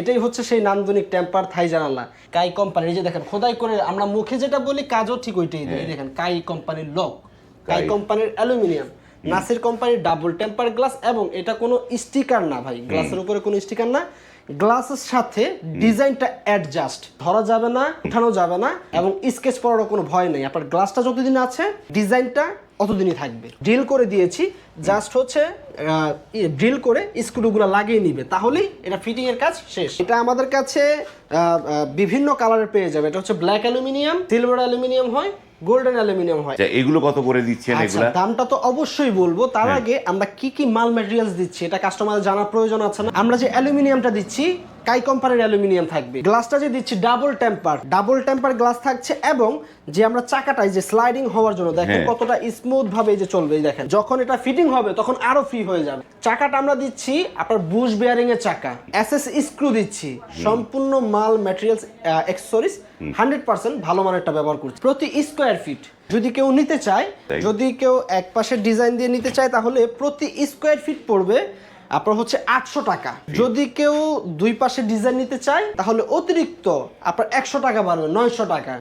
এটাই হচ্ছে সেই নান্দনিক টেম্পার থাই জানালা। কাই কোম্পানির এই যে দেখেন খোদাই করে আমরা মুখে যেটা বলি কাজও ঠিক ওইটাই দিই দেখেন কাই কোম্পানির লক কাই। কোম্পানির অ্যালুমিনিয়াম নাসির কোম্পানির ডাবল টেম্পার গ্লাস এবং এটা কোনো স্টিকার না ভাই গ্লাসের উপরে কোনো স্টিকার না। গ্লাসের সাথে ডিজাইনটা অ্যাডজাস্ট ধরা যাবে না উঠানো যাবে না এবং স্কেচ করারও কোনো ভয় নেই। আপনার গ্লাসটা যতদিন আছে ডিজাইনটা অতদিনই থাকবে। ড্রিল করে দিয়েছি জাস্ট হচ্ছে ড্রিল করে স্ক্রুগুলো লাগিয়ে নিবে। তাহলেই এটা ফিটিংয়ের এর কাজ শেষ। এটা আমাদের কাছে বিভিন্ন কালারের পেয়ে যাবে। এটা হচ্ছে ব্ল্যাক অ্যালুমিনিয়াম সিলভার অ্যালুমিনিয়াম হয় গোল্ডেন অ্যালুমিনিয়াম হয়। আচ্ছা এগুলো কত করে দিচ্ছেন আচ্ছা দামটা তো অবশ্যই বলব। তার আগে আমরা কি কি মাল ম্যাটেরিয়ালস দিচ্ছি এটা কাস্টমার জানার প্রয়োজন আছে না? আমরা যে অ্যালুমিনিয়ামটা দিচ্ছি কাই কোম্পানির অ্যালুমিনিয়াম থাকবে? গ্লাসটা যে দিচ্ছি double temper double temper glass থাকছে এবং যে আমরা চাকাটাই যে স্লাইডিং হওয়ার জন্য দেখেন হ্যাঁ। কতটা স্মুথ ভাবে যে চলবে দেখেন। যখন এটা ফিটিং হবে তখন আরও ফ্রি হয়ে যাবে। চাকাটা আমরা দিচ্ছি আপনার বুশ বেয়ারিং এর চাকা। এসএস স্ক্রু দিচ্ছি। সম্পূর্ণ মাল ম্যাটেরিয়ালস অ্যাক্সেসরিজ হান্ড্রেড পার্সেন্ট ভালো মানেরটা ব্যবহার করছি। প্রতি স্কোয়ার ফিট যদি কেউ নিতে চায় যদি কেউ এক পাশে ডিজাইন দিয়ে নিতে চায় তাহলে প্রতি স্কোয়ার ফিট পড়বে আপনার হচ্ছে আটশো টাকা। যদি কেউ দুই পাশে ডিজাইন নিতে চায়, তাহলে অতিরিক্ত আপনার একশো টাকা বাড়বে, নয়শো টাকা।